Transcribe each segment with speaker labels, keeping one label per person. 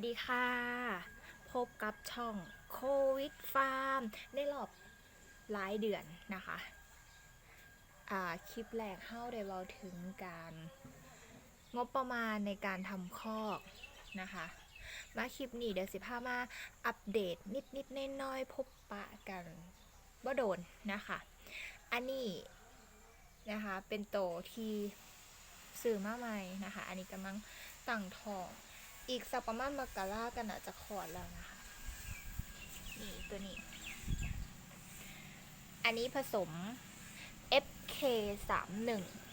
Speaker 1: สดีค่ะ พบกับช่องโควิดฟาร์มในรอบหลายเดือนนะคะอ่าคลิปแรกเข้าได้เราถึงการงบประมาณในการทำคอกนะคะ มาคลิปนี้เดี๋ยวสิพามาอัปเดตนิดนิดน้อยๆพบปะกันบ่โดนนะคะ อันนี้นะคะเป็นโตที่สื่อมาใหม่นะคะ อันนี้กำลังตั้งทอง อีกสักประมาณมกรากันอาจจะคลอดแล้วนะคะ นี่ตัวนี้ อันนี้ผสม FK31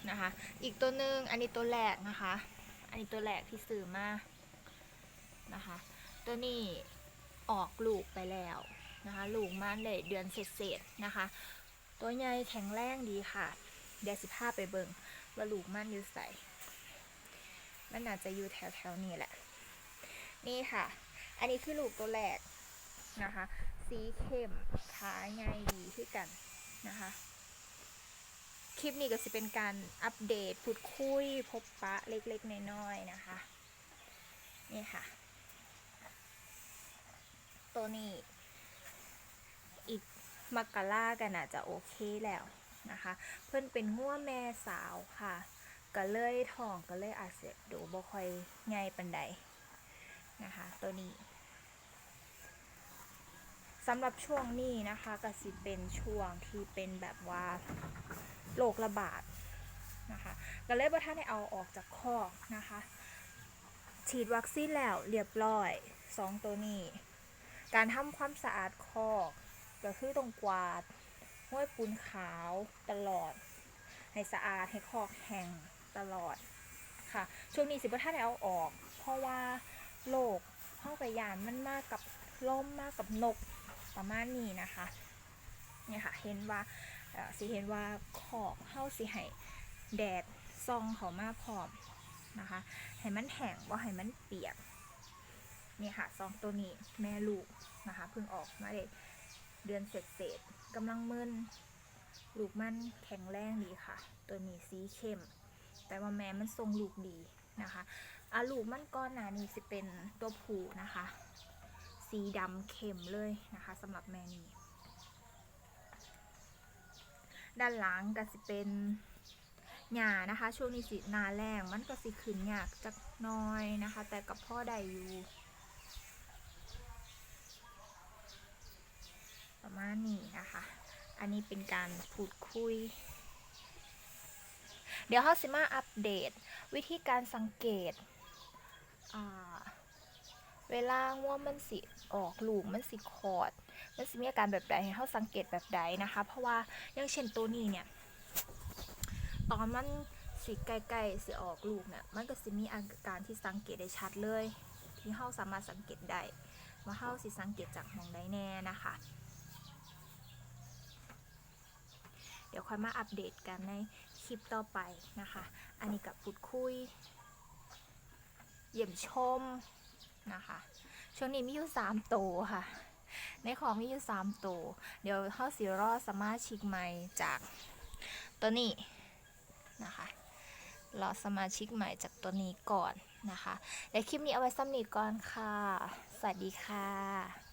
Speaker 1: นะคะ อีกตัวหนึ่งอันนี้ตัวแรกนะคะ อันนี้ตัวแรกที่ซื้อมานะคะ ตัวนี้ออกลูกไปแล้วนะคะ ลูกมันเลยเดือนเศษๆนะคะ ตัวใหญ่แข็งแรงดีค่ะ เดี๋ยวสิพาไปเบิงว่าลูกมันอยู่ใส่มันอาจจะอยู่แถวๆนี้แหละ นี่ค่ะ อันนี้คือลูกตัวแรกนะคะ สีเข้มขาใหญ่ดีที่กันนะคะ คลิปนี้ก็จะเป็นการอัปเดตพูดคุยพบปะเล็กๆน้อยๆนะคะ นี่ค่ะ ตัวนี้ อีกมักรากันอาจจะโอเคแล้วนะคะ เพื่อนเป็นง่วแม่สาวค่ะก็เลยท้องก็เลยอาจจะดูบ่ค่อยใหญ่ปันใด นะคะ ตัวนี้สำหรับช่วงนี้นะคะก็สิเป็นช่วงที่เป็นแบบว่าโรคระบาดนะคะก็เลยบ่ท่านได้เอาออกจากคอกนะคะ ฉีดวัคซีนแล้วเรียบร้อยสองตัวนี้ การทำความสะอาดคอกก็คือต้องกวาดห้วยปูนขาวตลอด ให้สะอาดให้คอกแห้งตลอดค่ะ ช่วงนี้สิบ่ท่านได้เอาออก เพราะว่า โลกห้องไปยานมันมากกับล่มมากกับนกประมาณนี้นะคะเนี่ยค่ะเห็นว่าสิเห็นว่าขอบเฮาสิให้แดดซองเขามาพร้อมนะคะให้มันแห้งว่าให้มันเปียกนี่ค่ะซองตัวนี้แม่ลูกนะคะเพิ่งออกมาเลยเดือนเศษๆกำลังมึนลูกมันแข็งแรงดีค่ะ ตัวนี้สีเข้ม แต่ว่าแม่มันทรงลูกดีนะคะ อาลูกมันก้อนหนานี่สิเป็นตัวผูนะคะ สีดำเข้มเลยนะคะสำหรับแม่นีด้านหลังก็สิเป็นหญ้านะคะ ช่วงนี้สิหนาแรงมันก็สิขึ้นยากจักน้อยนะคะ แต่กับพ่อได้อยู่ ประมาณนี้นะคะ อันนี้เป็นการพูดคุย เดี๋ยวเขาสิมาอัปเดต วิธีการสังเกต อ่าเวลาว่ามันสิออกลูกมันสิคอด มันสิมีอาการแบบใดให้เขาสังเกตแบบใดนะคะ เพราะว่าอย่างเช่นตัวนี้เนี่ย ตอนมันสิใกล้ๆสิออกลูกเนี่ยมันก็สิมีอาการที่สังเกตได้ชัดเลย ที่เขาสามารถสังเกตได้ว่าเขาสิสังเกตจากมองได้แน่นะคะ เดี๋ยวค่อยมาอัปเดตกันในคลิปต่อไปนะคะ อันนี้กับพูดคุย เยี่ยมชมนะคะ ช่วงนี้มีอยู่สามตัวค่ะ ในของมีอยู่สามตัวเดี๋ยวเข้าสีรอสมาชิกใหม่จากตัวนี้นะคะรอสมาชิกใหม่จากตัวนี้ก่อนนะคะ และคลิปนี้เอาไว้ซ้ำนี้ก่อนค่ะ สวัสดีค่ะ